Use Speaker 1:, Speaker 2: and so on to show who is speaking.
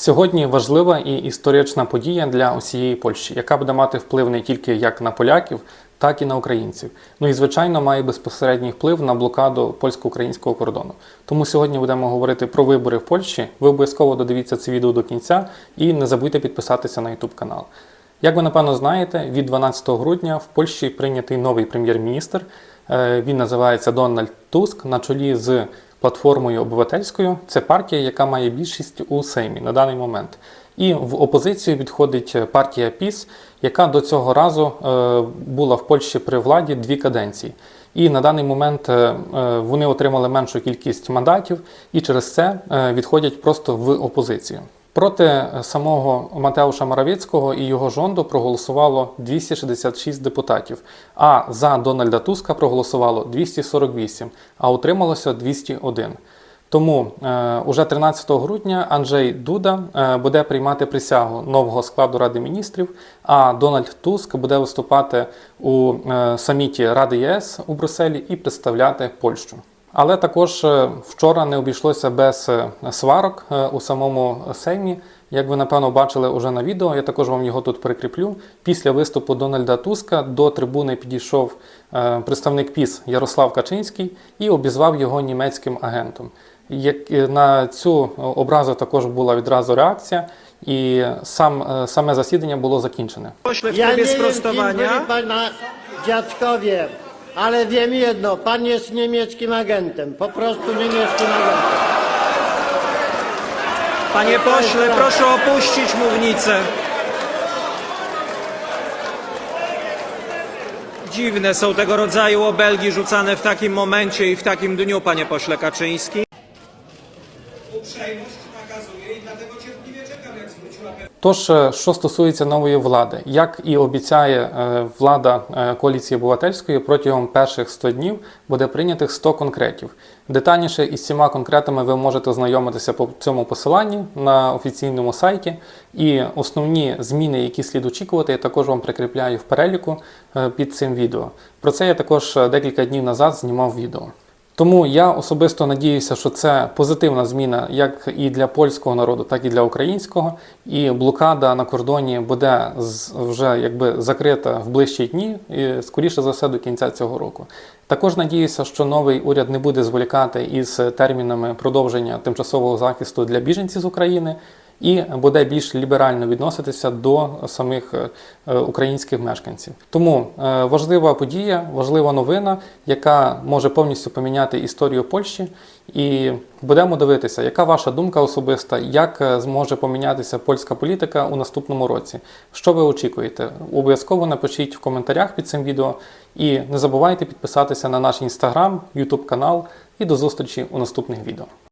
Speaker 1: Сьогодні важлива і історична подія для усієї Польщі, яка буде мати вплив не тільки як на поляків, так і на українців. Ну і звичайно має безпосередній вплив на блокаду польсько-українського кордону. Тому сьогодні будемо говорити про вибори в Польщі. Ви обов'язково додивіться це відео до кінця і не забудьте підписатися на YouTube канал. Як ви напевно знаєте, від 12 грудня в Польщі прийнятий новий прем'єр-міністр. Е, Він називається Дональд Туск на чолі з платформою обивательською. Це партія, яка має більшість у Сеймі на даний момент. І в опозицію відходить партія ПІС, яка до цього разу е, була в Польщі при владі дві каденції. І на даний момент е, е, вони отримали меншу кількість мандатів і через це відходять просто в опозицію. Проти самого Матеуша Моравецького і його жонду проголосувало 266 депутатів, а за Дональда Туска проголосувало 248, а утрималося 201. Тому е, уже 13 грудня Анджей Дуда е, буде приймати присягу нового складу Ради міністрів, а Дональд Туск буде виступати у е, саміті Ради ЄС у Брюсселі і представляти Польщу. Але також е, вчора не обійшлося без е, сварок е, у самому Сеймі. Як ви напевно бачили уже на відео, я також вам його тут прикріплю. Після виступу Дональда Туска до трибуни підійшов представник ПІС Ярослав Качинський і обізвав його німецьким агентом. Як на цю образу також була відразу реакція, і сам саме засідання було закінчене.
Speaker 2: Pośle w
Speaker 3: Ja ale wiem jedno, pan jest niemieckim agentem, po prostu niemieckim agentem.
Speaker 2: Panie pośle, proszę opuścić mównicę. Dziwne są tego rodzaju obelgi rzucane w takim momencie i w takim dniu, panie pośle Kaczyński.
Speaker 4: uprzejmość
Speaker 1: Тож, е, що стосується нової влади, як і обіцяє е, влада е, коаліції обивательської, протягом перших 100 днів буде прийнятих 100 конкретів. Детальніше із цими конкретами ви можете ознайомитися по цьому посиланні на офіційному сайті. І основні зміни, які слід очікувати, я також вам прикріпляю в переліку під цим відео. Про це я також декілька днів назад знімав відео. Тому я особисто надіюся, що це позитивна зміна як і для польського народу, так і для українського. І блокада на кордоні буде вже якби закрита в ближчі дні, і скоріше за все до кінця цього року. Також надіюся, що новий уряд не буде зволікати із термінами продовження тимчасового захисту для біженців з України і буде більш ліберально відноситися до самих е, українських мешканців. Тому е, важлива подія, важлива новина, яка може повністю поміняти історію Польщі. І будемо дивитися, яка ваша думка особиста, як е, зможе помінятися польська політика у наступному році. Що ви очікуєте? Обов'язково напишіть в коментарях під цим відео. І не забувайте підписатися на наш інстаграм, Ютуб канал. І до зустрічі у наступних відео.